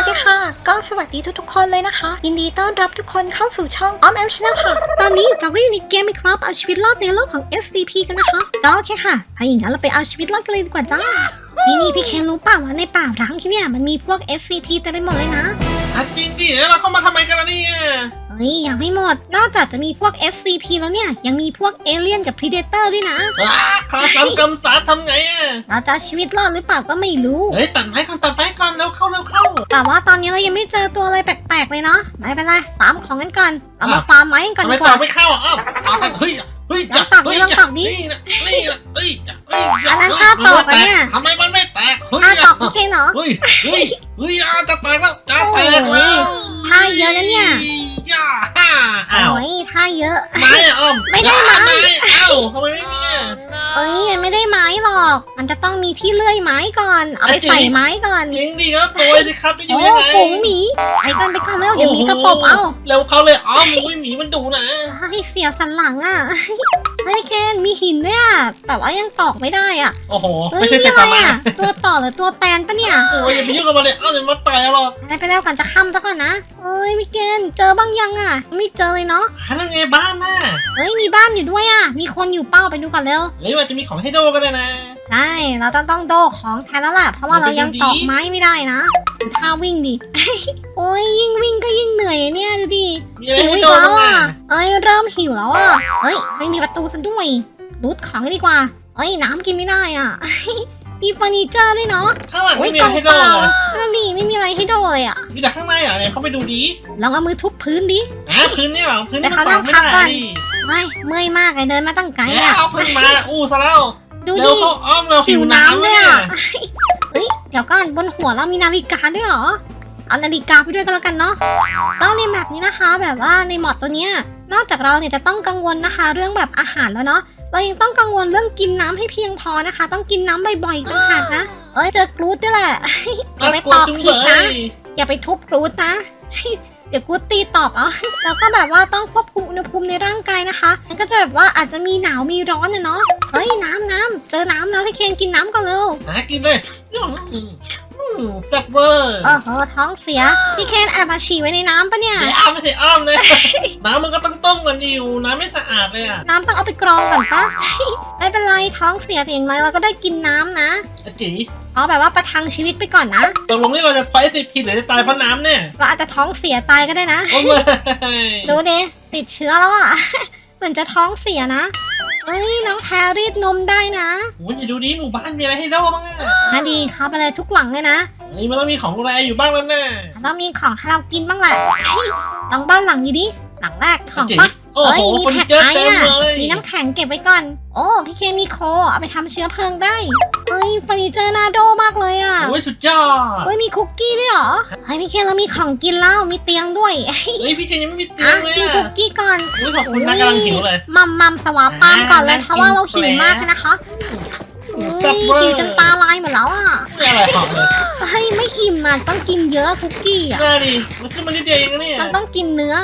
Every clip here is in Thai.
วัสดีค่ะ ก็สวัสดีทุกๆคนเลยนะคะ ยินดีต้อนรับทุกคนเข้าสู่ช่องออมแอมช n น l ค่ะ ตอนนี้เราก็อยู่ในเกมอีครับเอาชีวิตรอดในโลกของ SCP กันนะคะก็โอเคค่ะถ้าอย่างนั้นเราไปเอาชีวิตรอดกันเลยดีกว่าจ้านี่นี่พี่เคนรู้เปล่าว่าในป่าร้างที่เนี่ยมันมีพวก SCP เต็มไปหมดเลยนะอะจริงดิแล้วเราเข้ามาทำไมกันล่ะเนี่ย ฮ้ยยังไม่หมด นอกจากจะมีพวก SCP แล้วเนี่ย ยังมีพวกเอเลี่ยนกับ Predator ด้วยนะว้าขาสามกำสาทำไงอะเราจะเอาชีวิตรอดหรือเปล่าก็ไม่รู้ เฮ้ยตัดไม้ก่อนตัดไม้ก่อนเร็วเข้าเร็วเข้า แต่ว่าตอนนี้เรายังไม่เจอตัวอะไรแปลกๆเลยเนาะไม่เป็นไรฟาร์มของกันก่อนเอามาอะฟาร์มไม้กันก่อนทำไมดีกต่อว่า ไม่เข้าอะอ้าวเอากันเฮ้ยเฮ้ยลองตักดิเฮ้ยลองตักดินี่นะนี่นะเฮ้ยเฮ้ยอันนั้นท่าตอกอะเนี่ย ทำไมมันไม่แตกเฮ้ยอะตอกโอเคเนาะ เฮ้ยเฮ้ยเฮ้ยอะจะแตกแล้วจะแตกโอ้แล้ยวท่าเยอะนะเนี่ย ย่าฮ่าอ้าวโอ้ยท่าเยอะ ไม้อะอ้อมไม่ได้ไม้ อ้าว ม้หรอกมันจะต้องมีที่เลื่อยไม้ก่อน เอาไปอะจริงใส่ไม้ก่อนจริงดิครับตัวสิครับจะอยู่โอ้ยังไงฝูงหมีไปก่อนไปก่อนเร็วเดี๋ยวหมีกระปบเอาเร็วเขาเลยอ๋อหมูหมีมันดุนะให้เสียวสันหลังอะเฮ้ยเคนมีหินด้วยอะแต่ว่ายังตอกไม่ได้อะโอ้โหเฮ้ยไม่ใช่เซนี่ตาอะไรมาอะตัวต่อหรือตัวแตนปะเนี่ยโอ้ยอย่าไปยุ่งกับมันเลยอ้าวเดี๋ยวมาต่อยเอาหรอกอะไรไปแล้วกันจะค่ำซะก่อนนะเอ้ยพี่เกนเจอบ้างยังอะ ไม่เจอเลยเนาะหาเรื่องไงบ้านน่ะเฮ้ยมีบ้านอยู่ด้วยอะ มีคนอยู่เป้าไปดูก่อนเร็ว หรือว่าจะมีของให้โดก็ได้นะใช่ เราต้องต้องโดของแทนแล้วล่ะ เพราะว่าเรายังตอกไม้ไม่ได้นะดูท่าวิ่งดิ โอ้ยยิ่งวิ่งก็ยิ่งเหนื่อยเนี่ยดูดิมีอะไรหิวให้อีโดกแล้วบ้างอะอะ เอ้ยเริ่มหิวแล้วอะ เฮ้ยไม่มีประตูซะด้วยรูดของกันดีกว่า เอ้ยน้ำกินไม่ได้อะ มีเฟอร์นิเจอร์ด้วยเนาะข้างหลังโอ้ไม่ยมีกอะล่ไรองให้เปโดล่าเลยนั่นดิไม่มีอะไรให้โดเลยอะ มีแต่ข้างในเหรอเนี่ยเขาไปดูดีลองเอามือทุบพื้นดิอะพื้นเนี่ยเหรอพื้นแต่นี่เขามันนั่ปังกไม่พักก่ได้อนดิไม่เมื่อยมากเลยเดินมาตั้งไกลเนี่ยอะเอาพึ่งมาอู้ซะแล้ว ดูเร็วดิเขาอ้อมเราหิหิววน้ำน้ำด้เลวยยอะอะเฮ้ยเดี๋ยวก่อนบนหัวเรามีนาฬิกาด้วยเหรอ เอานาฬิกาไปด้วยก็แล้วกันเนาะแล้วในแมปนี้นะคะ แบบว่าในมอดตัวเนี้ย นอกจากเราเนี่ยจะต้องกังวลนะคะ เรื่องแบบอาหารแล้วเนาะ เรายังต้องกังวลเรื่องกินน้ำให้เพียงพอนะคะ ต้องกินน้ำบ่อยๆต่างหากนะ เอ้ยเจอกรูดด้วยแหละ อย่าไปน่ากลัวตอบจุงผิเลดนะยอย่าไปทุบกรูดนะ เดี๋ยวกูตีตอบเอาแล้วก็แบบว่าต้องควบคุมอุณหภูมิในร่างกายนะคะมันก็จะแบบว่าอาจจะมีหนาวมีร้อนนะเนาะเฮ้ยน้ำน้ำเจอน้ำแล้วพี่เคนกินน้ำก่อนเร็วหากินเลย แซ่บเวอร์เออเหอะท้องเสีย พี่เคนแอบมาฉี่ไว้ในน้ำปะเนี่ย เดี๋ยวอ้อมไม่ใช่อ้อมเลย น้ำมันก็ต้องต้มกันดิวน้ำไม่สะอาดเลยอะน้ำต้องเอาไปกรองก่อนปะ ไม่เป็นไรท้องเสียแต่อย่างไรเราก็ได้กินน้ำนะอาจีเอาแบบว่าประทังชีวิตไปก่อนนะ ตกลงนี่เราจะไปสิผิดหรือจะตายเพราะน้ำเนี่ยเราอาจจะท้องเสียตายก็ได้นะ โอ้ยดูดิติดเชื้อแล้วอะ เหมือนจะท้องเสียนะ เอ้ยน้องแพรรีดนมได้นะโอ้ยดูดิหมู่บ้านมีอะไรให้โดบ้างอะนะดีครับไปเลยทุกหลังเลยนะ เฮ้ยมันต้องมีของแรอยู่บ้างแล้วนะต้องมีของให้เรากินบ้างแหละเฮ้ยลองบ้านหลังนี้ดิ หลังแรกของจีปะโอ้เอ้โหยมีเฟอร์นิแพ็คเจอร์ไอเต็มอะเลยมีน้ำแข็งเก็บไว้ก่อน โอ้พี่เคมีโคเอาไปทำเชื้อเพลิงได้ เฮ้ยเฟอร์นิเจอร์น่าโดมากเลยอะโอ้ยสุดยอดเฮ้ยมีคุกกี้ด้วยเหรอ เฮ้ยพี่เคนเรามีของกินแล้วมีเตียงด้วย เฮ้ยพี่เคนยังไม่มีเตียอะงเลยกินอะคุกกี้ก่อนอุ้ยขอบคุณนะกำลังหิวเลยมัมมัมสวาปามก่อนเลยอ่าเพราะว่าเราหิวน่ากินมากเลยนะคะเฮ้ แซ่บยเวอร์หิวจนตาลายหมดแล้วอะไม่อร่อยหอมเลยเฮ้ยไม่อิ่มอะต้องกินเยอะคุกกี้อะ น่าดิมันขึ้นมานิดเดียวเองนะเนี่ยมันต้องกินเนื้อ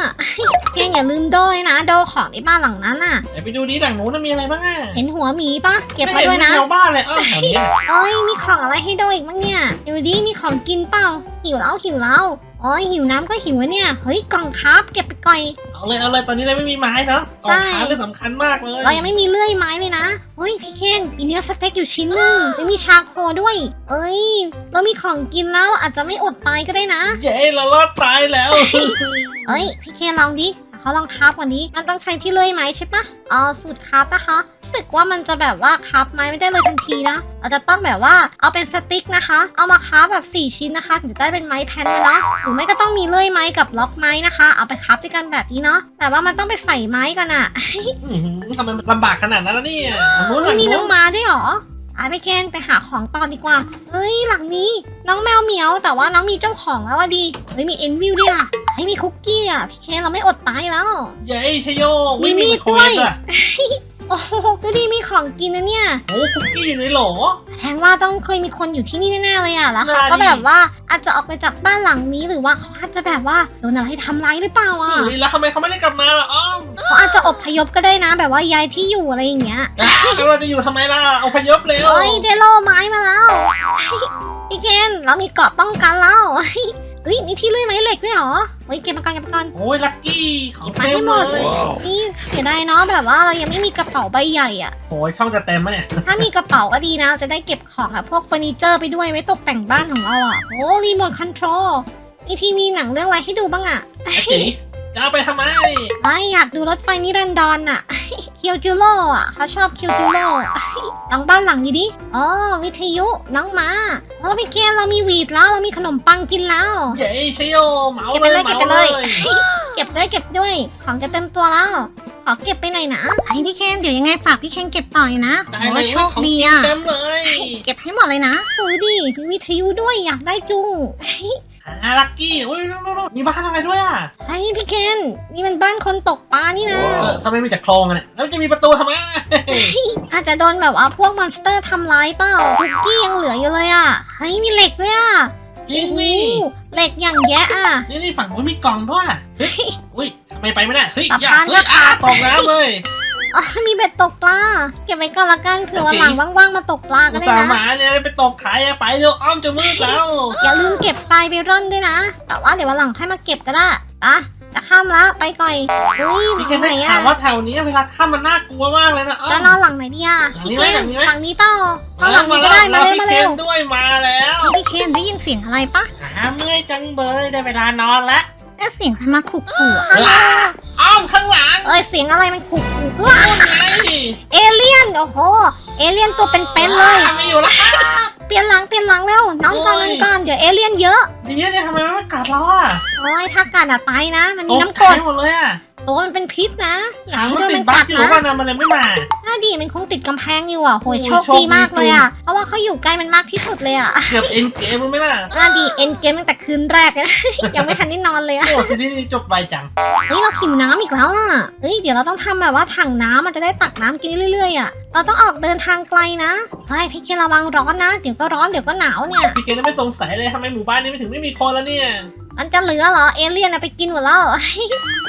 เพียงอย่าลืมโดยนะ โดของในบ้านหลังนั้นอะเดี๋ยวไปดูดิหลังนู้นนะมีอะไรบ้างอะเห็นหัวหมีปะเก็บไม่ไว้เห็นด้วยมีนะแถวบ้านเลยอ้าวแถวนี้เอ้ยมีของอะไรให้โดอีกบ้างเนี่ยดูดิมีของกินเปล่าหิวแล้วหิวแล้วโอ้ยหิวน้ำก็หิวอะเนี่ย เฮ้ยกล่องครับ เก็บไปก่อย เอาเลยเอาเลยตอนนี้เราไม่มีไม้เนาะใช่ของขาเป็นสำคัญมากเลยเรายังไม่มีเลื่อยไม้เลยนะเฮ้ยพี่เคนมีเนื้อสเต็กอยู่ชิ้นหนึงไม่มีชาโคด้วย เอ้ย เรามีของกินแล้วอาจจะไม่อดตายก็ได้นะ เย้เรารอดตายแล้ว เอ้ยพี่เคนลองดิ เขาลองคราฟวันนี้มันต้องใช้ที่เลื่อยไม้ใช่ปะเอาสูตรคราฟนะคะรู้สึกว่ามันจะแบบว่าคราฟไม้ไม่ได้เลยทันทีนะเราจะต้องแบบว่าเอาเป็นสติ๊กนะคะ เอามาคราฟแบบ 4 ชิ้นนะคะถึงจะได้เป็นไม้แผ่นเลยเนาะหรือไม่ก็ต้องมีเลื่อยไม้กับล็อกไม้นะคะ เอาไปคราฟด้วยกันแบบนี้เนาะแต่ว่ามันต้องไปใส่ไม้กันอะอื้อหือทำไมมันลำบากขนาดนั้นล่ะเนี่ยหลังนู้นหลัไม่งมีน้นู้อนงมาด้วยเหรออะพี่เคนไปหาของต่อดีกว่า เฮ้ย หลังนี้น้องแมวเหมียวแต่ว่าน้องมีเจ้าของแล้วว่าดี เฮ้ย มีเอ็นวิวด้วยอะ เฮ้ยมีคุกกี้อะพี่เคนเราไม่อดตายแล้ว เย้ชโยมีอุ๊ยมีมีดไมโครเวฟด้วยอะโอ้โหดูดิมีของกินนะเนี่ยโอ้คุกกี้อยู่ในโหลแทงว่าต้องเคยมีคนอยู่ที่นี่แน่ๆเลยอะแล้วเขาน่าก็ดิแบบว่าอาจจะออกไปจากบ้านหลังนี้หรือว่าเขาอาจจะแบบว่าโดนอะไรทำร้ายหรือเปล่าอะเฮ้ยแล้วทำไมเขาไม่ได้กลับมาล่ะอ้อมเขาอาจจะอพยพก็ได้นะ แบบว่าย้ายที่อยู่อะไรอย่างเงี้ยอะแล้วเราจะอยู่ทำไมล่ะเอาพยพเร็วเฮ้ยเดโลไม้มาแล้วพี่เคนเรามีเกราะป้องกันแล้ว เฮ้ยเฮ้ยมีที่เลื่อยไม้เหล็กด้วยเหรอเฮ้ยเก็บมาก่อนเก็บมาก่อน โอ้ยลักกี้ของเก็บมาเต็ให้มหมเลดยนี่เสียดายเนาะแบบว่าเรายังไม่มีกระเป๋าใบใหญ่อะโอ้ยช่องจะเต็มมะเนี่ย ถ้ามีกระเป๋าก็ดีนะจะได้เก็บของแบบพวกเฟอร์นิเจอร์ไปด้วยไว้ตกแต่งบ้านของเราอะโอ้รีโมทคอนโทรลมีทีวีหนังเรื่องอะไรให้ดูบ้างอะไอ้จี จะเอาไปทำไมไม่อยากดูรถไฟนิรันดรน่ะ เคียวจูโร่อะเขาชอบเคียวจูโร่หลังบ้านหลังนี้ดิอ๋อวิทยุน้องหมาโอ้พี่เคนเรามีหวีดแล้วเรามีขนมปังกินแล้ว เจ๊ชโยเหมาเก็บไปเลเลยยเหมาเก็บไปเลเลย ย เก็บด้วยเก็บด้วย ของจะเต็มตัวแล้ว ขอเก็บไปหน่อยนะไอพี่เคนเดี๋ยวยังไงฝากพี่เคนเก็บต่อยนะได้โอ้เลยโชคของดีกินอะเต็มเลย เก็บให้หมดเลยนะดูดิมีวิทยุด้วยอยากได้จุง หาลักกี้อุ้ยนู่นๆๆมีบ้านอะไรด้วยอะไอพี่เคนนี่มันบ้านคนตกปลานี่นะเออทำไมมีแต่โครงอะเนี่ยแล้วจะมีประตูทำไมอาจจะโดนแบบว่าพวกมอนสเตอร์ทำร้ายเปล่าคุกกี้ยังเหลืออยู่เลยอะเฮ้ยมีเหล็กด้วยอะจริงนี่โอ้โหเหล็กอย่างแยะอะ นี่นี่ฝั่งนู้นมีกล่องด้วยเฮ้ยอุ้ยทำไมไปไม่ได้เฮ้ยสะอย่าพานเฮ้ยก็ขาอาดตกน้ำเลย อ๋อมีเบ็ดตกปลา เก็บไว้ก่อนละกันเผื่อวันหลังว่างๆมาตกปลาก็อุตได้ส่าห์นะหมาเนี่ยไปตกขายอะไปเร็วอ้อมจะมืดแล้ว อย่าลืมเก็บทรายไปร่อนด้วยนะ แต่ว่าเดี๋ยววันหลังค่อยมาเก็บก็ได้อะจะข้ามแล้วไปก่อยเฮ้ยพี่แค่ไหนได้อะถามว่าแถวนี้เวลาข้ามมันน่ากลัวมากเลยนะอ้อจะม นอนหลังไหนดีอะหลังนี้พี่ไหมเคนหลังนี้ไหม หลังนี้เปล่าเอาหลังมานี้ก็ได้มาแล้วเร็วพี่มาเคนเร็วด้วยมาแล้วพี่เคนได้ยินเสียงอะไรปะหาเมื่อยจังเบยได้เวลานอนละ เอ๊ะเสียงอะไรมาขู่ขู่อะอ้อมข้างหลังเอ้ยเสียงอะไรมันขู่ขู่ว้านู่นไงเอเลี่ยนโอ้โหเอเลี่ยนตัวเป็นๆเลย ไม่อยู่แล้วเปลี่ยนหลังเปลี่ยนหลังเร็วน้องก่อนโอ้ยนั่นก่อนเดี๋ยวเอเลี่ยนเยอะดีเนี่ยทำไมมันไม่กัดเราอะโอ้ยถ้ากัดอะตายนะ มันมีน้ำกตรกดใจหมดเลยอะ ตัวมันเป็นพิษนะอย่าถามให้ว่าโดนติมัดนบั๊กักดอยู่นะว่านะมันเลยไม่มา น่าดีมันคงติดกำแพงอยู่อะโหยโอ้ยโชคโชคดีดี มากเลยอะ เพราะว่าเขาอยู่ใกล้มันมากที่สุดเลยอะเกือบเอ็นเกมมันไม่ล่ะน่าดีเอ็นเกมตั้งแต่คืนแรกเลยนะ ยังไม่ทันได้นอนเลยอะโอ้ซีรีส์นี้จบไวจัง เฮ้ยเราหิวน้ำอีกแล้วอะเฮ้ยเดี๋ยวเราต้องทำแบบว่าถังน้ำมันจะได้ตักน้ำกินเรื่อยๆอะ เราต้องออกเดินทางไกลนะเฮ้ยพี่เคระวังร้อนนะ เดี๋ยวก็ร้อนเดี๋ยวก็หนาวเนี่ย พี่เคนไม่สงสัยเลยทำไมหมู่บ้านนี้ไม่ถึงไม่มีคนแล้วเนี่ย มันจะเหลือเหรอเอเลี่ยนอะไปกินหมดแล้ว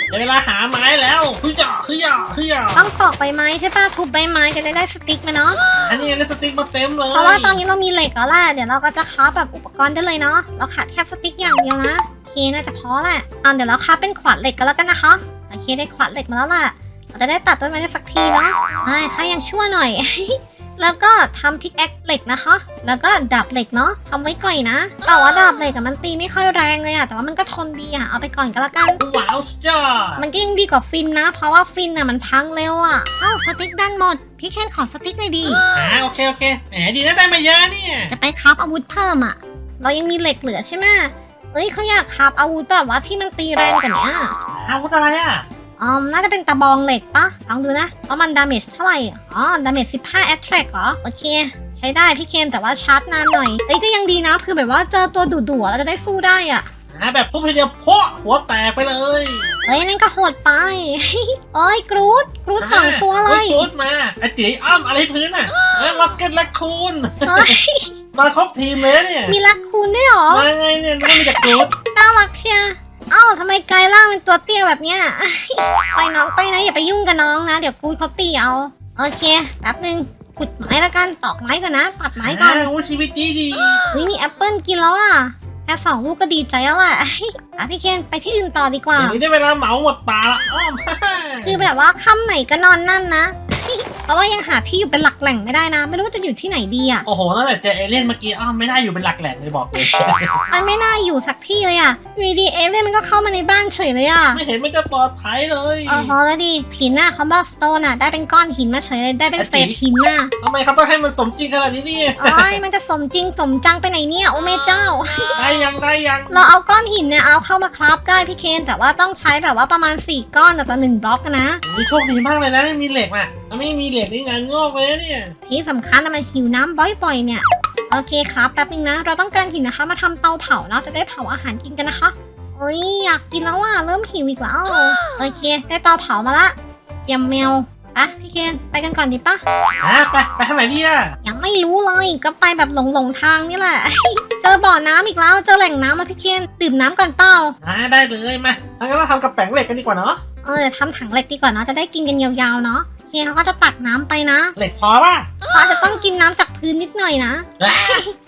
เดี๋ยวเวลาหาไม้แล้วคือหยอคือหยอคือหยอต้องตอกใบไม้ใช่ป่ะทุบใบไม้จะได้ได้สติ๊กมาเนาะอันนี้ได้สติ๊กมาเต็มเลยเพราะว่าตอนนี้เรามีเหล็กแล้วแหละเดี๋ยวเราก็จะค้าแบบอุปกรณ์ได้เลยเนาะเราขาดแค่สติ๊กอย่างเดียวนะโอเคน่าจะพอแหละอะเดี๋ยวเราค้าเป็นขวานเหล็กกันแล้วกันนะคะโอเคได้ขวานเหล็กมาแล้วแหละเราจะได้ตัดต้นไม้ได้สักทีเนาะใช่ค่ายังชั่วหน่อย แล้วก็ทำพิกแอคเหล็กนะคะ แล้วก็ดาบเหล็กเนาะทำไว้ก่อนนะ แต่ว่าดาบเหล็กอะมันตีไม่ค่อยแรงเลยอะแต่ว่ามันก็ทนดีอะเอาไปก่อนก็แล้วกัน ว้าวสุดยอดมันก็ยังดีกว่าฟินนะ เพราะว่าฟินน่ะมันพังเร็วอะอ้าวสติ๊กด้านหมด พี่แคนขอสติ๊กหน่อยดี อ่าโอเคโอเคแหมดีนะได้มาเยอะเนี่ยจะไปคราฟอาวุธเพิ่มอะเรายังมีเหล็กเหลือใช่ไหมเอ้ยเขาอยากคราฟอาวุธแบบว่าที่มันตีแรงกว่านี้อะอาวุธอะไรอะ อ๋อน่าจะเป็นตะบองเหล็กปะลองดูนะว่ามันดาเมจเท่าไหร่ อ๋อ ดาเมจ15 attract เหรอ โอเค ใช้ได้พี่เคนแต่ว่าชาร์จนานหน่อย เอ้ยก็ยังดีนะ คือแบบว่าเจอตัวดุๆอะเราจะได้สู้ได้อะหาแบบพุ่งทีเดียวโพะหัวแตกไปเลยเอ้ยนั่นก็โหดไปโอ้ยกรูดกรูดสองตัวเลยพูดมาไอ้จีอ้อมอะไรพื้นอะเอ้ล็อกเก็ตและคูนเฮ้ยมาครบทีมเลยเนี่ย มีลักคูณด้วยเหรอมาไงเนี่ยนึกว่ามีแต่กูดน่ารักเชียร์ เอ้าทำไมกายล่างเป็นตัวเตี้ยแบบเนี้ย ไปน้องไปนะอย่าไปยุ่งกับน้องนะ เดี๋ยวกูเขาตีเอาโอเคแป๊บนึงขุดไม้แล้วกันตอกไม้ก่อนนะตัดไม้ก่อนาอู้ชีวิตดีดีเฮ้ยมีแอปเปิลกินแล้วอะแค่สองลูกก็ดีใจแล้วแหละอะพี่เคนไปที่อื่นต่อดีกว่าอย่างนี้ได้เวลาเหมาหมดป่าละอ้อมคือแบบว่าค่ำไหนก็นอนนั่นนะ เพราะว่ายังหาที่อยู่เป็นหลักแหล่งไม่ได้นะ ไม่รู้ว่าจะอยู่ที่ไหนดีอะ โอ้โหตั้งแต่เจอเอเลี่ยนเมื่อกี้อ้อมไม่ได้อยู่เป็นหลักแหล่งเลยบอกเลย มันไม่น่าอยู่สักที่เลยอะวีดีเอเลี่ยนมันก็เข้ามาในบ้านเฉยเลยอะไม่เห็นมันจะปลอดภัยเลยอ๋อพอแล้วดิหินน่ะคอมบอสโตนอะ ได้เป็นก้อนหินมาเฉยเลยได้เป็นเศษหินน่ะทำไมเขาต้องให้มันสมจริงขนาดนี้เนี่ยโอ้ยมันจะสมจริงสมจังไปไหนเนี่ยโอเมเจ้า ได้ยังได้ยังเราเอาก้อนหินเนี่ยเอาเข้ามาคราฟได้พี่เคนแต่ว่าต้องใช้แบบว่าประมาณ 4 ก้อนต่อหนึ่งบล็อกนะนี่โชคดีมากเลยนะไม่มีเหล็กอะถ้าไม่มีเหล็กนี่งานงอกเลยนะเนี่ย ที่สำคัญนะมันหิวน้ำบ่อยๆ เนี่ย โอเคครับแป๊บนึงนะ เราต้องการหินนะคะ มาทำเตาเผาเนาะจะได้เผาอาหารกินกันนะคะเอ้ยอยากกินแล้วอะเริ่มหิวอีกแล้วโอเค ได้เตาเผามาละเตรียมแมวอะพี่เคนไปกันก่อนดีปะอะไปไปทางไหนดีอะยังไม่รู้เลยก็ไปแบบหลงหลงๆทางนี่แหละ เจอบ่อน้ำอีกแล้วเจอแหล่งน้ำแล้วพี่เคนดื่มน้ำก่อนเปล่า อ่าได้เลยมาถ้างั้นเราทำกับแป้งเหล็กกันดีกว่าเนาะ เออเดี๋ยวทำถังเหล็กดีกว่าเนาะจะได้กินกันยาวๆเนาะ เคเขาก็จะตักน้ำไปนะเหล็กพอป่ะเขาอาจจะต้องกินน้ำจากพื้นนิดหน่อยนะ อะ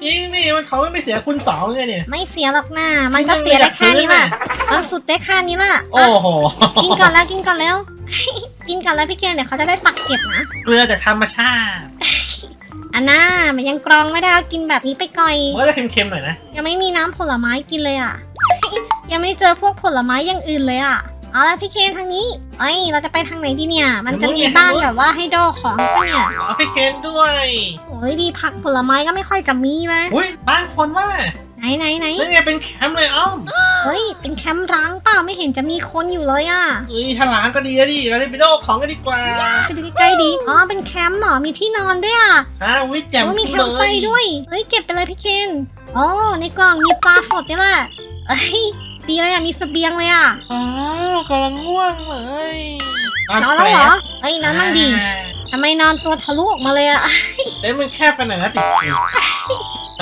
จริงดิมันเขาไม่ไปเสียคุณสองเลยเนี่ย ไม่เสียหรอกนะมันก็เสียได้แค่นี้แหละมันสุดได้แค่นี้แหละโอ้อะโห กินก่อนแล้วกินก่อนแล้ว กินก่อนแล้วพี่เกมเดี๋ยวเขาจะได้ตักเก็บนะ เกลือจากธรรมชาติอันน่ามันยังกรองไม่ได้เอากินแบบนี้ไปก่อย มันก็จะเค็มๆหน่อยนะ ยังไม่มีน้ำผลไม้กินเลยอะ ยังไม่เจอพวกผลไม้อย่างอื่นเลยอะ เอาละพี่เคนทางนี้เอ้ยเราจะไปทางไหนดีเนี่ย มันจะมีบ้านแบบว่าให้โดของปะเนี่ยเอาไปเคนด้วยโอ้ยดีผักผลไม้ก็ไม่ค่อยจะมีเลยอุ้ยบ้านคนว่าไหนไหนไหนนั่นไงเป็นแคมป์เลยอ้อมเฮ้ยเป็นแคมป์ร้างเปล่าไม่เห็นจะมีคนอยู่เลยอะเอ้ยถ้าล้างก็ดีนะดิเราได้ไปโดของกันดีกว่าไปดูใกล้ๆดีอ๋อเป็นแคมป์เหรอมีที่นอนด้วยอะอ้าววิแจ่มโอ้มีแคมป์ไฟเลยด้วยเฮ้ยเก็บไปเลยพี่เคนอ๋อในกล่องมีปลาสดนี่แหละเอ้ย ดีเลยอะมีเสบียงเลยอะอ้าวกำลังง่วงเลยนอนแล้วเหรอเฮ้ยนอนมั่งดีอ่าทำไมนอนตัวทะลุออกมาเลยอะเต็นท์มันแคบไปหน่อยนะติดสบย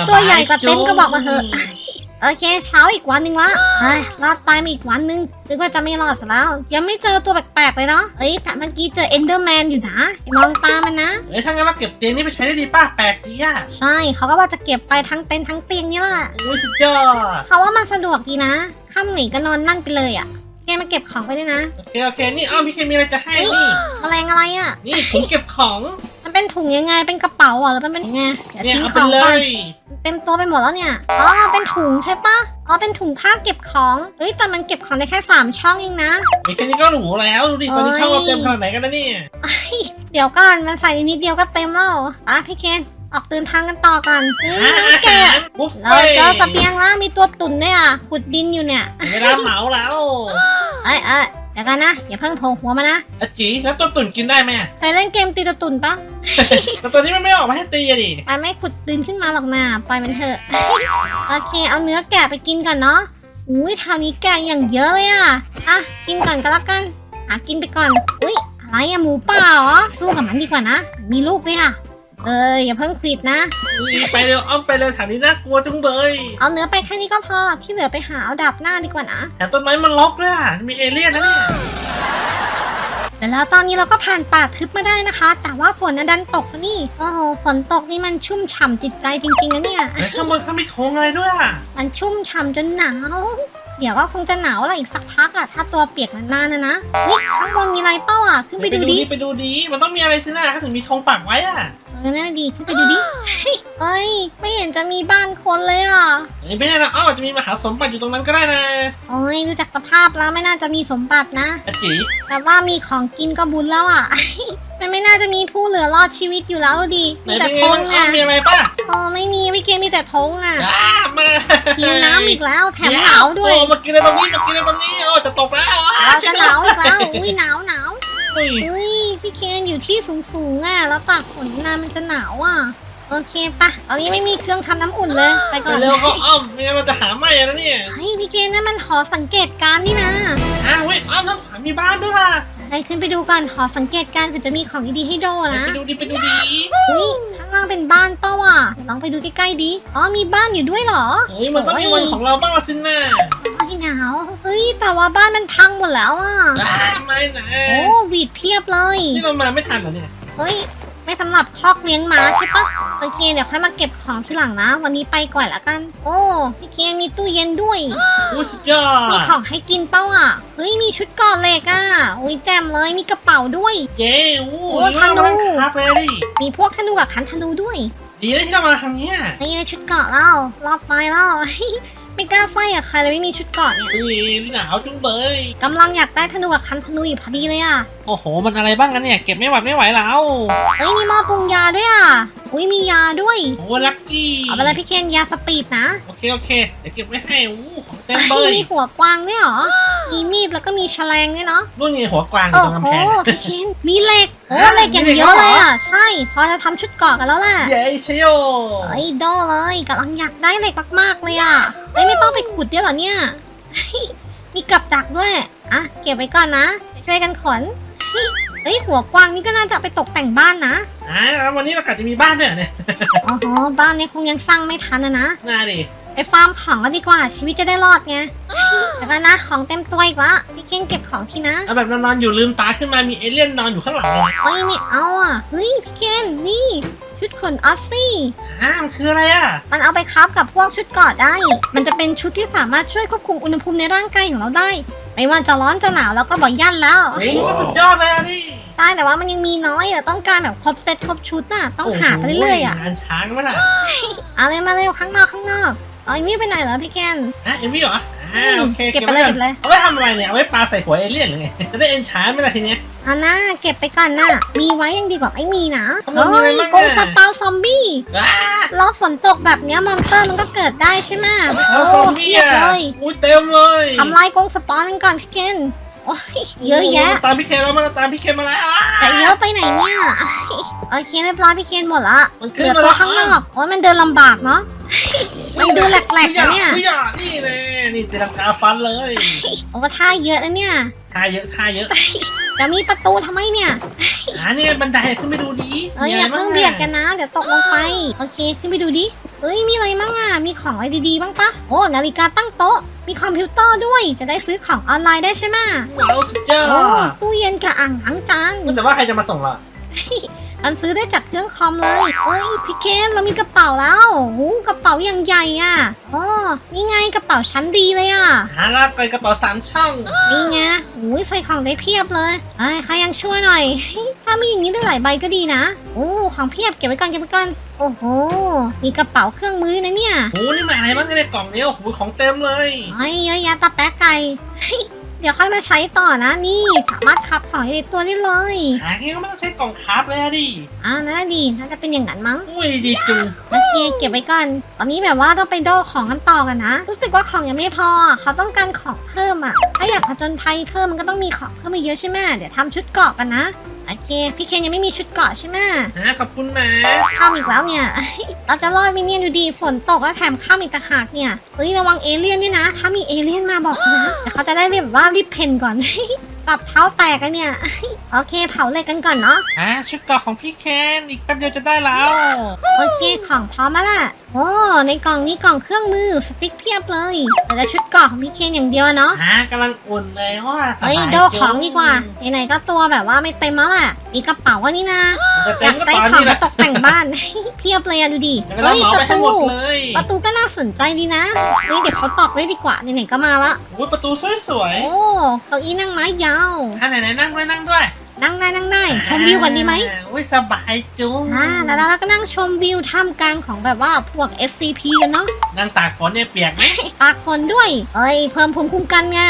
ตัวใหญ่กว่าเต็นท์ก็บอกมาเถอะจุ๊บโอเคเช้าอีกวันหนึ่งละเอ้ยรอดตายมาอีกวันหนึ่งนึกว่าจะไม่รอดซะแล้ว ยังไม่เจอตัวแปลกๆเลยเนาะเอ้ยแต่เมื่อกี้เจอเอนเดอร์แมนอยู่นะอย่ามองตามันนะเอ้ยถ้างั้นเราเก็บเตียงนี้ไปใช้ได้ดีป้าแปลกดีอะใช่เขาก็ว่าจะเก็บไปทั้งเต็นท์ทั้งเตียงนี่แหละอุ้ยสุดยอดเขาว่ามันสะดวกดีนะ ค่ำไหนก็นอนนั่นไปเลยอะแกมาเก็บของไปด้วยนะโอเคโอเคนี่อ้อมพี่เคมีอะไรจะให้นี่ แมลงอะไรอะนี่ถุงเก็บของมันเป็นถุงยังไง เป็นกระเป๋าเหรอหรือมันเป็นยังไงเดี๋ยวเนี่ยทิ้งเอาขไปองเลก่อนย เต็มตัวไปหมดแล้วเนี่ย อ๋อ เป็นถุงใช่ปะอ๋อ เป็นถุงผ้าเก็บของ เฮ้ย แต่มันเก็บของได้แค่สามช่องเองนะ มีแค่นี้ก็หรูแล้วดูดิตอนนี้เอ้ยช่องเราเต็มขนาดไหนกันนะเนี่ย เดี๋ยวก่อน มันใส่นิดเดียวก็เต็มแล้วอะพี่เคน ออกเดินทางกันต่อกันเฮ้ยอะน้องอาแกะหารบุฟเราเฟ่เจอเสเบียงแล้วมีตัวตุ่นด้วยอะขุดดินอยู่เนี่ย เวลาเหมาแล้วเอ้ยเอ้ยเดี๋ยวกันนะ อย่าเพิ่งโผล่หัวมานะ อาจีแล้วตัวตุ่นกินได้ไหมอะเคยเล่นเกมตีตัวตุ่นปะแต่ตัวนี้มันไม่ออกมาให้ตีอะดิมันไม่ขุดดินขึ้นมาหรอกนะปล่อยมันเถอะ โอเค เอาเนื้อแกะไปกินก่อนเนาะ อุ้ยทางนี้แกะอย่างเยอะเลยอะ อะ กินก่อนก็แล้วกัน หากินไปก่อน อุ้ยอะไรอะหมูป่าเหรอ สู้กับมันดีกว่านะ มีลูกด้วยค่ะ เอออย่าเพิ่งควิดนะ อุ๊ยไปเร็วอ้อมไปเร็วแถวนี้น่ากลัวจังเลยเอาเนื้อไปแค่นี้ก็พอ ที่เหลือไปหาเอาดับหน้าดีกว่านะ แถมต้นไม้มันล็อกด้วยอะมีเอเลี่ยนนะเนี่ยแต่แล้วตอนนี้เราก็ผ่านป่าทึบมาได้นะคะ แต่ว่าฝนน่ะดันตกซะนี่ โอ้โห ฝนตกนี่มันชุ่มฉ่ำจิตใจจริงๆนะเนี่ยแล้วข้างบนเขามีโค้งอะไรด้วยอะมันชุ่มฉ่ำจนหนาว เดี๋ยวว่าคงจะหนาวอะไรอีกสักพักอะถ้าตัวเปียกนานๆนะนะนี่ข้างบนมีอะไรเป้าอะขึ้นไปดูดิ ไปดูดีมันต้องมีอะไรสินะเขาถึงมีธงปักไว้อะ เออน่าดีขึ้นไปดูดิเฮ้ย ไม่เห็นจะมีบ้านคนเลยอะเอ้ยไม่แน่นะอ้อมอาจจะมีมหาสมบัติอยู่ตรงนั้นก็ได้นะโอ้ยดูจากสภาพแล้วไม่น่าจะมีสมบัตินะอาจีแต่ว่ามีของกินก็บุญแล้วอะ มันไม่น่าจะมีผู้เหลือรอดชีวิตอยู่แล้วดิไหนมีแต่เป็นไงธบ้างงอ้ออะมมีอะไรป่ะโอ้ไม่มีไม่เกมมีแต่ธงอะอ้ามาหิวน้ำอีกแล้วแถมหนาวด้วยโอ้มากินอะไรตรงนี้มากินอะไรตรงนี้โอ้จะตกแล้วอ้เราจะหนาวอีกแล้วอุ้ยหนาวหนาว เฮ้ยเฮ้ยพี่เคนอยู่ที่สูงสูงๆอะ แล้วตากฝนนานมันจะหนาวอะ โอเคปะตอนนี้ไม่มีเครื่องทำน้ำอุ่นเลย ไปไปก่อนเร็วก็อ้อมไม่งั้นเราจะหาไม่แล้วเนี่ยเฮ้ยพี่เคนนั่นมันหอสังเกตการณ์นี่นะอ้าวเว้ยอ้อมต้องหามีบ้านด้วยว่ะไปขึ้นไปดูกันหอสังเกตการณ์เผื่อจะมีของดีๆให้โดนะไปดูดิไปดูดิอุ้ยข้างล่างเป็นบ้านเป้าอะเดี๋ยวลองไปดูใกล้ๆดิ อ๋อมีบ้านอยู่ด้วยเหรอเฮ้ยมันต้องมีวันของเราบ้างละสินะโอ้ย หนาวเฮ้ยแต่ว่าบ้านมันพังหมดแล้วอะอ้าไม่นะโอ้วีดเพียบเลยนี่เรามาไม่ทันเหรอเนี่ยเฮ้ยไม่สำหรับคอกเลี้ยงม้าใช่ปะโอเคเดี๋ยวค่อยมาเก็บของทีหลังนะ วันนี้ไปก่อนละกัน โอ้พี่เคนมีตู้เย็นด้วยอู้สุดยอมีดของให้กินเป้าอะเฮ้ยมีชุดเก่อนเหล็กอะอุ้ยแจ่มเลยมีกระเป๋าด้วย เย้อู้โอ้นี่เราธนูมานั่งคับเลยดิมีพวกธนูกับขันธนูด้วยดีนะที่เรามาทางเนี้ยนี่ได้ชุดเกราะแล้วรอดตายแล้ว ไม่กล้าไฟกับใครเลยไม่มีชุดเกราะเนี่ยเฮ้ยหนาวจุงเบยกำลังอยากได้ธนูกับคันธนูอยู่พอดีเลยอะโอ้โห มันอะไรบ้างกันเนี่ยเก็บไม่หวัดไม่ไหวแล้วเฮ้ยมีหม้อปรุงยาด้วยอะอุ้ยมียาด้วยโอ้ลักกี้เอาไปเลยพี่เคนยาสปีดนะโอเคโอเคเดี๋ยวเก็บไว้ให้อู้ของ เต็มเลเฮ้ยยมีหัวกวางด้วยเหรอ มีมีดแล้วก็มีแฉลงด้วยเนาะ นู่นไงหัวกวางอโอ้ยู่ตรงโหกำแพงพี่เคนมีเหล็กโอ้ฮะเหล็กอย่างมีเหล็กเยอะเหรอเลยอะ ใช่ พอจะทำชุดเกราะกันแล้วแหละเย้ชโยเฮ้ยโดเลยกำลังอยากได้เหล็กมากๆเลยอะเฮ้ยไม่ต้องไปขุดด้วยเหรอเนี่ย มีกับดักด้วย อะ เก็บไว้ก่อนนะช่วยกันขนเฮ้ยหัวกวางนี่ก็น่าจะเอาไปตกแต่งบ้านนะ อ่าแล้ววันนี้เรากะจะมีบ้านด้วยเหรอเนี่ย อ๋อ บ้านนี้คงยังสร้างไม่ทันนะนะ น่าดิ ไปไปฟาร์มของกันดีกว่า ชีวิตจะได้รอดไงเดี๋ยวกันนะของเต็มตัวอีกละพี่เคนเก็บของทีนะเอาแบบนอนๆอยู่ลืมตาขึ้นมามีเอเลี่ยนนอนอยู่ข้างหลังเลยเฮ้ยไม่เอาอะเฮ้ยพี่เคนนี่ ชุดขนออสซี่อ่ามันคืออะไรอะ มันเอาไปคราฟกับพวกชุดเกอดได้ มันจะเป็นชุดที่สามารถช่วยควบคุมอุณหภูมิในร่างกายของเราได้ ไม่ว่าจะร้อนจะหนาวแล้วก็บอกยันแล้ว โอ้โหสุดยอดเลยอะนี่ใช่แต่ว่ามันยังมีน้อยอะต้องการแบบครบเซตครบชุดน่ะต้องหาไปเรื่อยๆอะงานช้างมั้ยล่ะ เอาเลยมาเร็วข้างนอกข้างนอก เอาอีมี่ไปไหนเหรอพี่แกน อะเอ็มวี่เหรออ่าโอเคเก็บไปเลยว้เก็บไปเลย เอาไว้ทำอะไรเนี่ย เอาไว้ปลาใส่หัวเอเลี่ยนหรือไง จะได้เอนชานไหมล่ะทีเนี้ย เอานะเก็บไปก่อนนะมีไว้ยังดีกว่าไม่มีนะมันมีเฮ้อะไรยบ้างกรงอะสปาวซอมบี้ว้ารอฝนตกแบบเนี้ยมอนเตอร์มันก็เกิดได้ใช่ไหมเอาซอมบี้เพียบอะเลยอุ้ยเต็มเลยทำลายกรงสปอนกันก่อนพี่แกนโอ้ยเยอะแยะ ตามพี่เคแล้วมันตามพี่เคมาแล้วอะจะเยอะไปไหนเนี่ย โอเคเรียบร้อยพี่เคนหมดละมันเหขึ้ลืนอมาตัแล้ววข้างนอกโอ้ยมันเดินลำบากเนาะ มันดูแหลกๆนะเนี่ยพี่หยานี่เลยนี่ตีลังกาฟันเลยโอ้ท่าเยอะนะเนี่ยท่าเยอะท่าเยอะ จะมีประตูทำไมเนี่ยอ่านี่ไงบันไดขึ้นไปดูดีเอ้ยอย่าเพิ่งเบียดกันนะ เดี๋ยวตกลงไป โอเคขึ้นไปดูดิเอ้ยมีอะไรบ้างอะ มีของอะไรดีๆบ้างปะโอ้นาฬิกาตั้งโต๊ะ มีคอมพิวเตอร์ด้วย จะได้ซื้อของออนไลน์ได้ใช่ไหมว้าวสุดยอโอ้ดตู้เย็นกับอ่างล้างจานแต่ว่าใครจะมาส่งล่ะ มันซื้อได้จากเครื่องคอมเลยเอ้ยพี่เคนเรามีกระเป๋าแล้วโอ้กระเป๋าอย่างใหญ่อะอ๋อนี่ไงกระเป๋าชั้นดีเลยอะหาลากไปกระเป๋าสามช่องนี่ไงโอ้ยใส่ของได้เพียบเลยไอ้ยใครยังช่วยหน่อย ถ้ามีอย่างนี้ได้หลายใบก็ดีนะโอ้ของเพียบเก็บไว้ก่อนเก็บไว้ก่อนโอ้โห มีกระเป๋าเครื่องมือด้วยนะเนี่ยโอ้นี่มาอะไรบ้างในกล่องเนี้ยโอ้โหของเต็มเลยไอ้ยเยอะแยะตะแป๊กไก่ เดี๋ยวค่อยมาใช้ต่อนะนี่สามารถขับของในตัวได้เลยหาแค่ก็ไม่ต้องใช้กล่องคราฟเลยอะดิอ่าน่าดีน่าจะเป็นอย่างนั้นมั้งอุ้ยดีจุงโอ เคเก็บไว้ก่อน ตอนนี้แบบว่าต้องไปโดของกันต่อกันนะ รู้สึกว่าของยังไม่พอ เขาต้องการของเพิ่มอะ ถ้าอยากผจญภัยเพิ่มมันก็ต้องมีของเพิ่มมาเยอะใช่ไหมเดี๋ยวทำชุดเกราะกันนะ โอเค พี่เคนยังไม่มีชุดเกราะใช่ไหมฮะขอบคุณนะข้ามอีกแล้วเนี่ย เราจะรอดไหมเนี่ยดูดีฝนตกแล้วแถมข้ามอีกต่างหากเนี่ยเฮ้ยระวังเอเลี่ยนด้วยนะ ถ้ามีเอเลี่ยนมาบอกนะเดี๋ยวเขาจะได้เรียกแบบว่ารีบเพนก่อน สับเท้าแตกกันเนี่ย โอเคเผาเหล็กกันก่อนเนาะ อ่าชุดเกราะของพี่เคนอีกแป๊บเดียวจะได้แล้ว โอเคของพร้อมแล้วล่ะโอ้ในกล่องนี้กล่องเครื่องมือสติ๊กเพียบเลยแต่ละชุดเกราะของพี่เคนอย่างเดียวเนาะ ฮะกำลังอุ่นเลยว่าสบาเฮ้ยโดของดีกว่าไหนๆก็ตัวแบบว่าไม่เต็มแล้วแหละมีกระเป๋าว่านี่นะจะอเต็ยามกก็ได้ตอนของนี้แหมาละตกแต่งบ้าน เพียบเลยอะดูดิเดี๋ยวเราเฮ้ยเหมาปไประให้ตู หมดเลยประตูก็น่าสนใจดีนะเฮ้ยเดี๋ยวเขาตอกไว้ดีกว่าไหนๆก็มาละ อุ้ยประตูสวยโอ้เก้าอี้นั่งไม้ยาวๆอ่าไหนๆนั่งด้วยนั่งด้วยนั่งได้นั่งได้ชมวิวก่อนดีไหมอ่าอุ้ยสบายจุงอ่าแล้วเราก็นั่งชมวิวท่ามกลางของแบบว่าพวก SCP กันเนาะ นั่งตากฝนเนี่ยเปียกไหมตากฝนด้วย เอ้ย เพิ่มภูมิคุ้มกันไง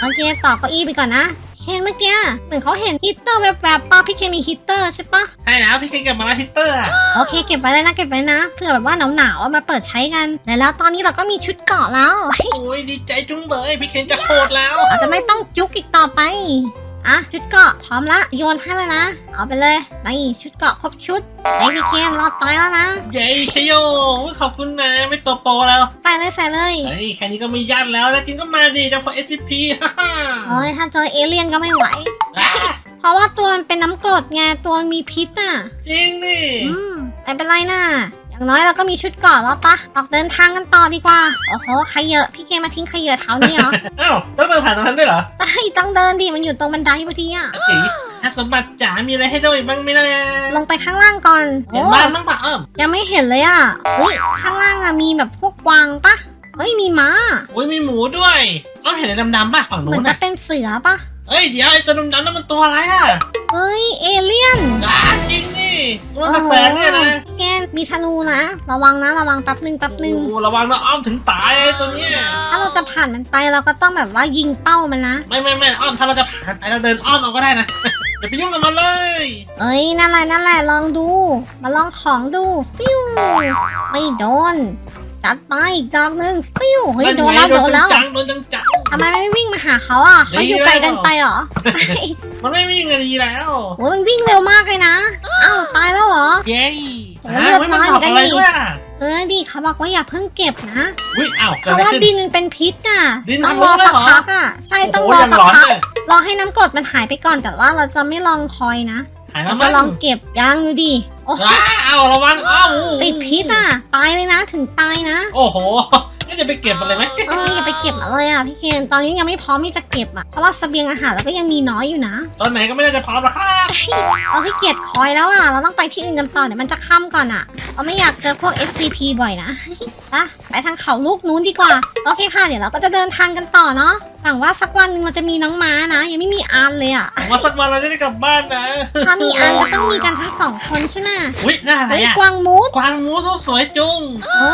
โอเค ต่อเก้าอี้ไปก่อนนะ เคนเมื่อกี้เหมือนเขาเห็นฮีตเตอร์แบบแบบๆป้าพี่เคนมีฮีตเตอร์ใช่ปะใช่แล้วพี่เคนกับมาลาฮิตเตอร์อะโอเคเก็บไว้เลยนะเก็บไว้นะเผื่อแบบว่าหนาวๆเอามาเปิดใช้กันแต่แล้วตอนนี้เราก็มีชุดเกราะแล้ว โอ้ยดีใจจุงเบยพี่เคนจะโหดแล้ว เราจะไม่ต้องจุกอีกต่อไป อะชุดเกราะพร้อมละโยนให้เลยนะ เอาไปเลยนี่ชุดเกราะครบชุดไอพี่เคนรอดตายแล้วนะเย้ชโยอุ๊ยขอบคุณนะไม่ตัวโปรแล้วใส่เลยใส่เลยเฮ้ยแค่นี้ก็ไม่ยันแล้วแล้วกินก็มาดีจังพอ SCP ฮ่าฮ่าโอ้ยถ้าเจอเอเลี่ยนก็ไม่ไหวอะเพราะว่าตัวมันเป็นน้ำกรดไงตัวมันมีพิษอะ จริงนี่อืมแต่เป็นไรน่ะ อย่างน้อยเราก็มีชุดเกราะแล้วปะออกเดินทางกันต่อดีกว่า โอ้โหใครเยอะพี่เกมาทิ้งใครเยอะเท้านี่เหรอ อ้าวต้องเดินผ่านตรงนั้นด้วยเหรอไอ้ต้องเดินดิมันอยู่ตรงบันไดพอดีอะจีถ้าสมบัติจ๋ามีอะไรให้ด้วยบ้างไหมนะลงไปข้างล่างก่อนเห็นโอ้บ้านบ้างปะเอิ่มยังไม่เห็นเลยอะเฮ้ยข้างล่างอะมีแบบพวกกวางปะเฮ้ยมีม้าอุ้ยมีหมูด้วยอ้อมเห็นอะไรดำๆป่ะฝั่งเหนู้มือนนจะน่ะเป็นเสือปะ เอ้ยเดี๋ยวไอ้ตัวดำๆนั่นมันตัวอะไรอะเฮ้ยเอเลี่ยนอ่าจริงนี่ตัวแสงๆเนี่ยนะแกนมีธนูนะ ระวังนะระวังแป๊บหนึ่งแป๊บหนึ่งโอ้ระวังนะอ้อมถึงตายไอ้ตัวเนี้ยถ้าเราจะผ่านมันไปเราก็ต้องแบบว่ายิงเป้ามันนะ ไม่ไม่ไม่อ้อมถ้าเราจะผ่านไปเราเดินอ้อมเอาก็ได้นะอย่าไปยุ่งกับมันเลย เอ้ยนั่นแหละนั่นแหละลองดู มาลองของดูฟิวไม่โดน จัดไปอีกดอกหนึ่งฟิวเฮ้ยโดนแล้วโดนแล้วจังๆโดนจังจัง ทำไมไม่วิ่งมาหาเขาอะเขาอยู่ไกลเกันไปเหรอๆมันไม่วิ่งกันดีแล้ว โอ้ยมันวิ่งเร็วมากเลยนะอ้าวตายแล้วเหรอ เย้โอ้เลือดน้อยเหมือนกันอะไรนี่ ด้วยอะเออดีเขาบอกว่าอย่าเพิ่งเก็บนะอุ้ยอ้าวเพเกิดราะอะไรว่าขึ้น ดินมันเป็นพิษน่ะดินต้มัอนงรู้รอด้วยสักเหรอ พักอะใช่ต้องโอ้รโหอยังสักร้อนพักเลยรอให้น้ำกรดมันหายไปก่อนแต่ว่าเราจะไม่ลองคอยนะ หายแล้เราวจะมั้งลองเก็บยังดูดิโอ้โหว้าเอาระวังเอ้าติดพิษอะ ตายเลยนะ ถึงตายนะ โอ้โหงั้นจะไปเก็บมันเลยไหมเอออย่าไปเก็บมาเลยอะพี่เคน ตอนนี้ยังไม่พร้อมที่จะเก็บอะ เพราะว่าเสบียงอาหารเราก็ยังมีน้อยอยู่นะ ตอนไหนก็ไม่น่าจะพร้อมหรอกครับเราขี้เกียจคอยแล้วอะ เราต้องไปที่อื่นกันต่อเดี๋ยวมันจะค่ำก่อนอะ เราไม่อยากเจอพวก SCP บ่อยนะ ไป ไปทางเขาลูกนู้นดีกว่า โอเคค่ะ เดี๋ยวเราก็จะเดินทางกันต่อเนาะหวังว่าสักวันหนึ่งเราจะมีน้องม้านะ ยังไม่มีอานเลยอะผมว่าสักวันเราจะได้กลับบ้านนะถ้ามีอานก็ต้องมีกันทั้งสองคนใช่ไหมอุ้ยหน้าอะไรเฮ้ยอะกวางมูดกวางมูสสวยจุงโอ้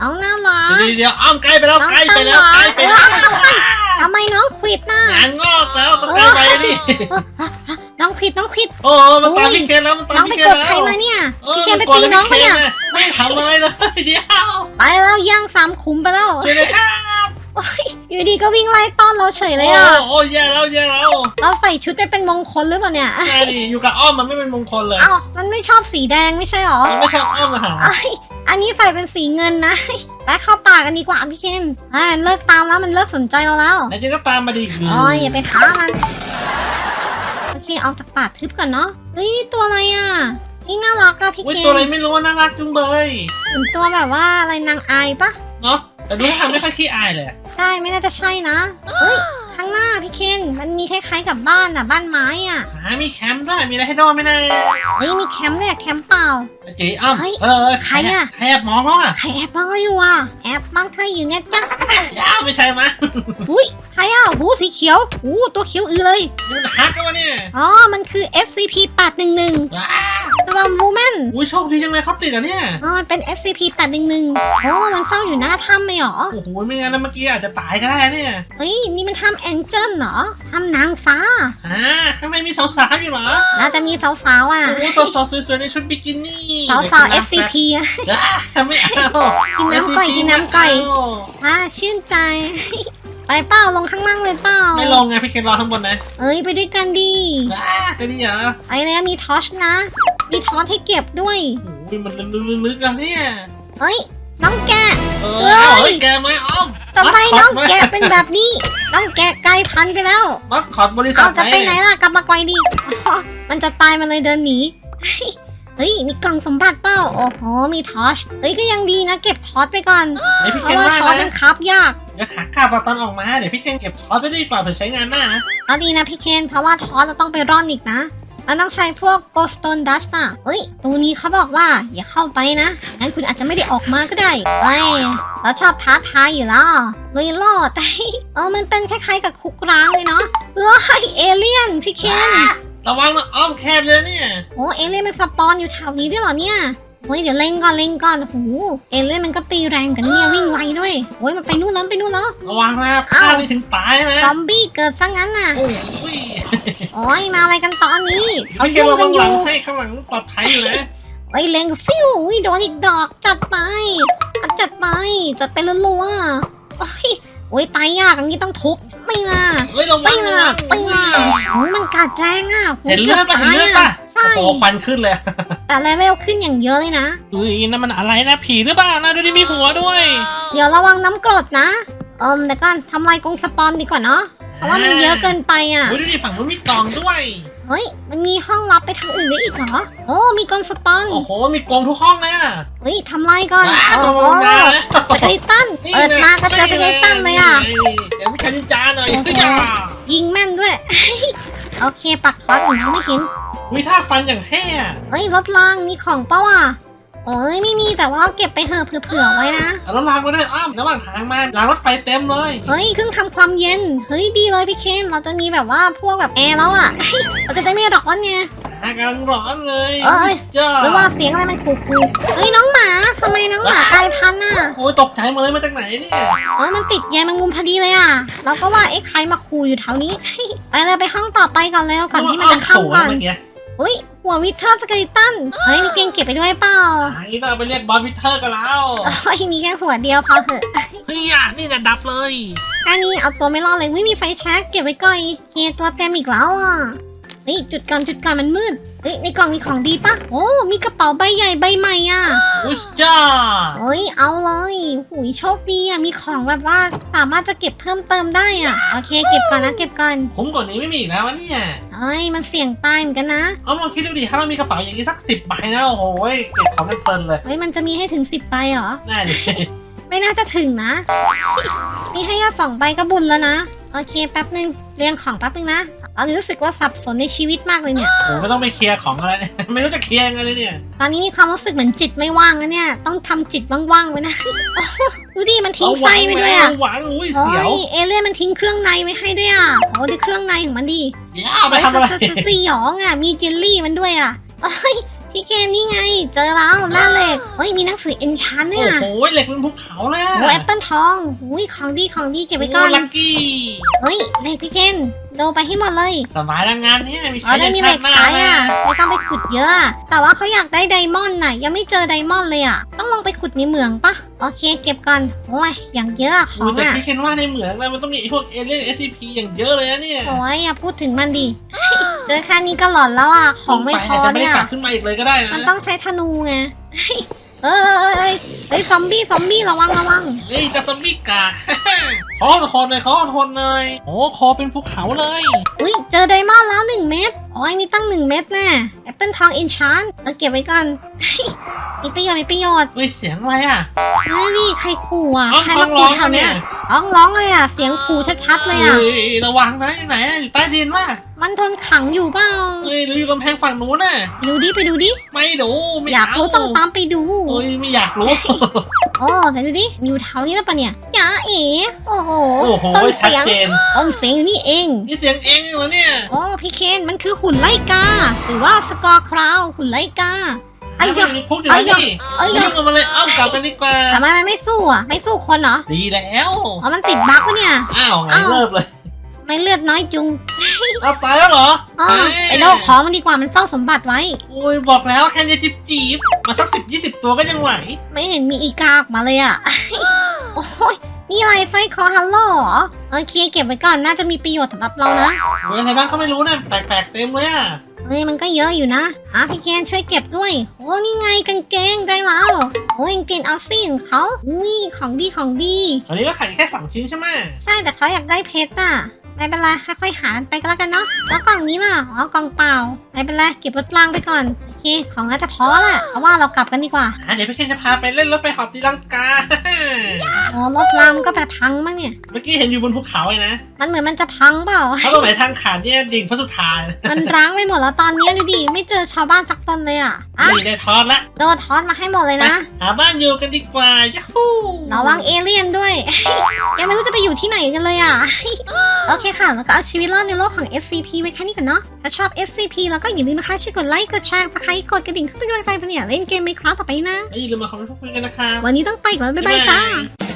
น้องน่ารัก เดี๋ยวเดี๋ยวอ้อมใกล้ไปแล้วน้องใกล้ไปแล้วตาหวานใกล้ไปแล้วทำไมน้องควิดน่ะงานงอกแล้วต้องใกล้ไปนี่ น้องควิดน้องควิด โอ้มันตามพี่เคนแล้วมันตามน้องไปพี่เคนกดแล้วใครมาเนี่ยออพี่เคนไปมัตีน้องปะเนี่ยไม่ทำอะไรเลยเดี๋ยวไปแล้วย่างสามขุมไปแล้วช่วยเลยครับอยู่ดีก็วิ่งไล่ต้อนเราเฉยเลยโอ้อะโอ้แย่แล้วแย่แล้วเราใส่ชุดไปเป็นมงคลหรือเปล่าเนี่ยแย่ดิอยู่กับอ้อมมันไม่เป็นมงคลเลยเอ้ามันไม่ชอบสีแดงไม่ใช่หรอ มันไม่ชอบอ้อมนะฮะเอ้ยอันนี้ใส่เป็นสีเงินนะ ไปเข้าป่ากันดีกว่าพี่เคนอ่ามันเลิกตามแล้วมันเลิกสนใจเราแล้วไหนจะก็ตามมาดิ โอ้ยอย่าไปท้ามันโอ เคออกจากป่าทึบก่อนเนาะเฮ้ยตัวอะไรอะนี่น่ารักอะพี่อุ้ยเคนตัวอะไรไม่รู้ว่าน่ารักจุงเบยเหมือนตัวแบบว่าอะไรนางอายปะเนาะแต่ดูท่าทางไม่ค่อยขี้อายเลยใช่ไม่น่าจะใช่นะเฮ้ยข้างหน้าพี่เคนมันมีคล้ายๆกับบ้านอะบ้านไม้อะหามีแคมป์ด้วยมีอะไรให้โดนไหมนะเฮ้ยมีแคมป์เลยอะแคมป์เปล่าจีอ้อมเฮ้ยเออใครอะใครแอบมองเขาอะใครแอบบ้างก็อยู่อะแอบบ้างเธออยู่เนี่ยจ้ะ ยาวไม่ใช่มะอุ้ยใครอะหูสีเขียวหูตัวเขียวอือเลยมันฮักกันวะเนี่ยอ๋อมันคือ SCP 811ว้าตัววูแมนอุ้ยโชคดีจังเลยเขาติดอะเนี่ยอ๋อมันเป็น SCP 811โอ้มันเฝ้าอยู่หน้าถ้ำเลยเหรอโอ้โหไม่งั้นนะเมื่อกี้อาจจะตายก็ได้เนี่ยเฮ้ยนี่มันถ้ำแองเจิลเหรอถ้ำนางฟ้าอ่าข้างในมีสาวๆอยู่เหรอน่าจะมีสาวๆอะโอ้โหสาวๆสวยๆในชุดบิกินี่สาวๆ SCP อะอ่าไม่เอากินน้ำก่อย SCP กินน้ำก่อยไม่เาอ่าชื่นใจ ไปเปล่าลงข้างล่างเลยเปล่าไม่ลงไงพี่เคนรอข้างบนนะเอ้ยไปด้วยกันดีอ่าจะดีเหรอไปแล้วมีทอชนะ มีทอชให้เก็บด้วยโอ้ยมันลึกๆๆแล้วเนี่ยเฮ้ยน้องแกะเออเฮ้ยเอาเฮ้ยแกไหมอ้อมทำไมน้องแกะเป็นแบบนี้ น้องแกะกลายพันธุ์ไปแล้วมัสคอตบริษัเอาทจะไปไหนล่ะกลับมาไกวดีอ๋อมันจะตายมันเลยเดินหนี เฮ้ย มีกล่องสมบัติเปล่า โอ้โห มีทอชเฮ้ย ก็ยังดีนะ เก็บทอชไปก่อน ไอพี่เพเคนราะว่าว่าทอชมันะนคับยาก เดี๋ยวขากลับตอนออกมา เดี๋ยวพี่เคนเก็บทอสไว้ดีกว่าเผื่อใช้งานหน้านะเอาดีนะพี่เคน เพราะว่าทอสจะต้องไปร่อนอีกนะ มันต้องใช้พวก g o s t o n e Dust น่ะเฮ้ยตรงนี้เขาบอกว่าอย่าเข้าไปนะ งั้นคุณอาจจะไม่ได้ออกมาก็ได้เฮ้ยเราชอบท้าทายอยู่แล้วเลยรอดแต่เออมันเป็นคล้ายๆกับคุกร้างเลยเนาะเฮ้ยเอเลี่ยนพี่เคน ระวังนะอ้อมแคบเลยเนี่ย โอ้เอเลี่ยนมันสปอนอยู่แถวนี้ด้วยเหรอเนี่ยโอ้ยเดี๋ยวเล็งก่อนเล็งก่อนโอ้โหเอเลี่ยนมันก็ตีแรงกันเนี่ยวิ่งไวด้วยโอ้ยมันไปนู่นแล้วไปนู่นแล้วระวังนะพอ้าวลาดนี่ถึงตายนะซอมบี้เกิดซะงั้นน่ะโอ้ยโอ้ยมาอะไรกันตอนนี้เขาพี่เคนยุ่งระกัวันงอหลัยู่งให้ข้างหลังปลอดภัยอยู่นะเอ้ยเล็งฟิวอุ้ยโดนอีกดอกจัดไปจัดไปจัดไปรัวๆโอ้ยโอ้ยตายยากอย่างนี้ต้องทุบ ไม่น่ะเฮ้ยระวัไม่งน่ะระวังไม่น่ะโอ้ยมันกัดแรงอะโเห็นเลือดปะเห็นเลือดปะใช่โอ้โหควันขึ้นเลย แต่เลเวลขึ้นอย่างเยอะเลยนะ อุ้ยนั่นมันอะไรนะผีหรือเปล่านะดูดิมีหัวด้วย เดี๋ยวระวังน้ำกรดนะ เอิมเดี๋ยวก่อนทำลายกรงสปอนดีกว่าเนาะเพราะว่ามันเยอะเกินไปอะ อุ้ยดูดิฝั่งนู้นมีกล่องด้วย เฮ้ย มันมีห้องลับไปทางอื่นได้อีกเหรอ โอ้ มีกรงสปอนโอ้โห มีกรงทุกห้องเลยอะเฮ้ยทำลายก่อนว้าโอ้ตรงโหลงมาแล้วสเกลิตันเปิดมาก็เจอสเกลิตันเลยอะเดี๋ยววิชานินจาหน่อยโอ้โหเฮ้ยอะยิงแม่นด้วย โอเค ปักทอดอยู่นะไม่เห็น วิท่าฟันอย่างเท่อะเฮ้ยรถรางมีของเปล่าอะ โอ้ยไม่มีแต่ว่าเอาเก็บไปเถอะเผื่อๆไว้นะ เอารถรางมาด้วยอ้อมระหว่างทางมารางรถไฟเต็มเลย เฮ้ยเครื่องทำความเย็น เฮ้ยดีเลยพี่เคนเราจะมีแบบว่าพวกแบบแอร์แล้วอะ เราจะได้ไม่ร้อนไง อากำลังร้อนเลยเอ้ย จ้าหรือว่าเสียงอะไรมันขู่ขู่เฮ้ยน้องหมาทำไมน้องหมากลายพันธุ์อะโอ้ยตกใจหมดเลยมาจากไหนเนี่ยเออมันติดแยแมงมุมพอดีเลยอะ เราก็ว่าเอ๊ะใครมาขู่อยู่แถวนี้ ไปเลยไปห้องต่อไปก่อนแล้วก่อนที่มันจะเข้าก่อน เมื่อกี้ อุ้ยหัววิเทอร์สเกลิตันเฮ้ยมีเกงเก็บไปด้วยเปล่าอันนี้ต้องเอาไปเรียกบอลวิเทอร์กันแล้วเฮ้ยมีแค่หัวเดียวพอเถอะเฮ้ยอะนี่จะดับเลยแค่นี้เอาตัวไม่รอดเลยวิมีไฟแช็กเก็บไว้ก่อนเคตัวเต็มอีกแล้วอะ เฮ้ยจุดก่อนจุดก่อนมันมืดเฮ้ยในกล่องมีของดีปะโอ้มีกระเป๋าใบใหญ่ใบใหม่อะอุสจ้าเฮ้ยเอาเลยหุยโชคดีอะมีของแบบว่าสามารถจะเก็บเพิ่มเติมได้อะโอเค เก็บก่อนนะเก็บก่อนคุ้มกว่านี้ไม่มีอีกแล้ววะเนี่ยอเอ้ยมันเสี่ยงตายเหมือนกันนะเอาลองคิดดูดิถ้าเรามีกระเป๋าอย่างนี้สักสิบใบนะโอ้โหเก็บของกันเพลินเลยเฮ้ยมันจะมีให้ถึงสิบใบเหรอน่าดิไม่น่าจะถึงนะ มีให้แค่สองใบก็บุญแล้วนะ โอเคแป๊บนึงเรียงของแป๊บนึงนะ ตอนนี้รู้สึกว่าสับสนในชีวิตมากเลยเนี่ยโอ้ไม่ต้องไปเคลียร์ของอะไรเนี่ยไม่รู้จะเคลียร์ยังไงเลยเนี่ย ตอนนี้มีความรู้สึกเหมือนจิตไม่ว่างนะเนี่ย ต้องทำจิตว่างๆไว้นะ ดูดิมันทิ้งไส้ไปด้วยอะหวังอุ้ยโอ้เสียวยเอเลี่ยนมันทิ้งเครื่องในไว้ให้ด้วยอะโอ้ดูเครื่องในของมันดิเดี๋ยวเอาไปทำอะไรเฮ้ยสสสยองอะ มีเจลลี่มันด้วยอะเอ้ยพี่เกมนี่ไง เจอแล้วล่าเหล็กเฮ้ยมีหนังสือเอนชานด้วโอ้ยอะโหเหล็กเป็นภูเขาเลยอะโอ้แอปเปิลทองอุ้ยของดีของดีเก็บไว้ก่อน โลักกี้ เฮ้ยเหล็กพี่เกน โดไปให้หมดเลยสบายแล้วงานเนี้มีอ๋อใช้ได้มีเหล็กมากใช้อะเลยไม่ต้องไปขุดเยอะอะ แต่ว่าเขาอยากได้ไดมอนด์น่ะ ยังไม่เจอไดมอนด์เลยอะ ต้องลองไปขุดในเหมืองปะโอเค เก็บก่อนโอ้ยอย่างเยอะอะขออุ้ยงแต่อะพี่เคนว่าในเหมืองแล้วมันต้องมีไอ้พวกเอเลี่ยน SCP อย่างเยอะเลยนะเนี่ยโอ้ยอย่าพูดถึงมันดิเจอแค่นี้ก็หลอนแล้วอะของไม่พอลงปาจจะไม่เนี่ได้ยกลับขึ้นมาอีกเลยก็ได้นะมันต้องใช้ธนูไงเอ้ยเอ้ยเอ้ยเอ้ยซอมบี้ซอมบี้ระวังระวังนี่จะซอมบี้กากขอทนเลยขอทนเลยโอ้คอเป็นภูเขาเลย อุ้ยเจอไดมอนด์แล้วหนึ่งเม็ดโอ้ยนี่ตั้งหนึ่งเม็ดแน่แอปเปิลทองอินชานเราเก็บไว้ก่อน มีประโยชน์มีประโยชน์อุ้ยเสียงอะไรอะนี่นี่ใครขู่อะอ้องใครท้อมางร้ขู่องแถวเนี่เนี้ยยร้องร้องเลยอะ เสียงขู่ชัดๆเลยอะ เฮ้ยระวังนะอยู่ไหนอะอยู่ใต้ดินว่ะมันทนขังอยู่เปล่าเฮ้ยหรืออยู่กำแพงฝั่งนู้นน่ะไปดูดิไปดูดิ ไม่ดูไม่อยากรู้ต้องตามไปดูเฮ้ยไม่อยากรู้ โอ้แต่ดูดิมีอยู่แถวนี้แล้วปะเนี่ยจ๋าเอ๋โอ้โหโอ้โหต้นชัดเสียงเจนต้นเสียงอยู่นี่เองนี่เสียงเองเหรอเนี่ยโอ้พี่เคนมันคือหุ่นไล่กา หรือว่าสกอร์คราวหุ่นไล่กาไอ้ไอ้ยะยังพูดอยู่แล้วนี่ไอ้ยะยุ่งกับมันเลยเอ้ากลับกันดีกว่าทำไมมันไม่สู้อะไม่สู้คนเหรอดีแล้วอ๋อมันติดบั๊กปะเนี่ยอ้าวไงอ้าวเลิกเลย ไม่เลือดน้อยจุงเอาตายแล้วเหรออ๋อเอ้ยไปโลกของมันดีกว่ามันเฝ้าสมบัติไว้ โอ้ยบอกแล้วแค่จะจิบจีบมาสักสิบยี่สิบตัวก็ยังไหว ไม่เห็นมีอีกาออกมาเลยอะ โอ้ยนี่อะไรไส้คอฮัลโหลเหรอโอเคเก็บไว้ก่อนน่าจะมีประโยชน์สำหรับเรานะโอ้ยอะไรบ้างก็ไม่รู้นะแปลกๆเต็มเลยอะเฮ้ยมันก็เยอะอยู่นะอะพี่เคนช่วยเก็บด้วย โอ้นี่ไงกางเกงได้แล้วโอ้ยกางเกงเอาซี่ของเขาอุ้ยของดีของดีตอนนี้ก็ขายแค่สองชิ้นใช่ไหมใช่แต่เขาอยากได้เพชรน่ะ ไม่เป็นไรค่อยๆหาไปก็แล้วกันเนาะแล้วกล่องนี้ล่ะอ๋อกล่องเปล่าไม่เป็นไรเก็บรถรางไปก่อนโอเคของน่าจะพอแล้วแหละเพราะว่าเรากลับกันดีกว่าอะเดี๋ยวพี่เคนจะพาไปเล่นรถไฟเหอบตีลังกา อ๋อรถรางมันก็แบบพังมั้งเนี่ย เมื่อกี้เห็นอยู่บนภูเขาเลยนะมันเหมือนมันจะพังเปล่าถ้าตรงไหนทางขาดเนี่ยดิ่งพระสุธาเลยมันร้างไปหมดแล้วตอนนี้ดูดิไม่เจอชาวบ้านสักตนเลยอะอะนี่ได้ทอดละโดนทอดมาให้หมดเลยนะ หาบ้านอยู่กันดีกว่ายัฮูระวังเอเลี่ยนด้วย ยังไม่รู้จะไปอยู่ที่ไหนกันเลยอะ โอเคค่ะ แล้วก็เอาชีวิตรอดในโลกของ SCP ไว้แค่นี้ก่อนเนาะ ถ้าชอบ SCP แล้วก็อย่าลืมนะคะช่วยกดไลค์ กดแชร์ตะไคร้กดกระดิ่งเพื่อเป็นกำลังใจเพื่อนเนี่ยเล่นเกมไม่คราฟต่อไปนะแล้วอย่าลืมมาคอมเมนต์พูดคุยกันนะคะ วันนี้ต้องไปก่อน บ๊ายบายจ้าบ๊ายบาย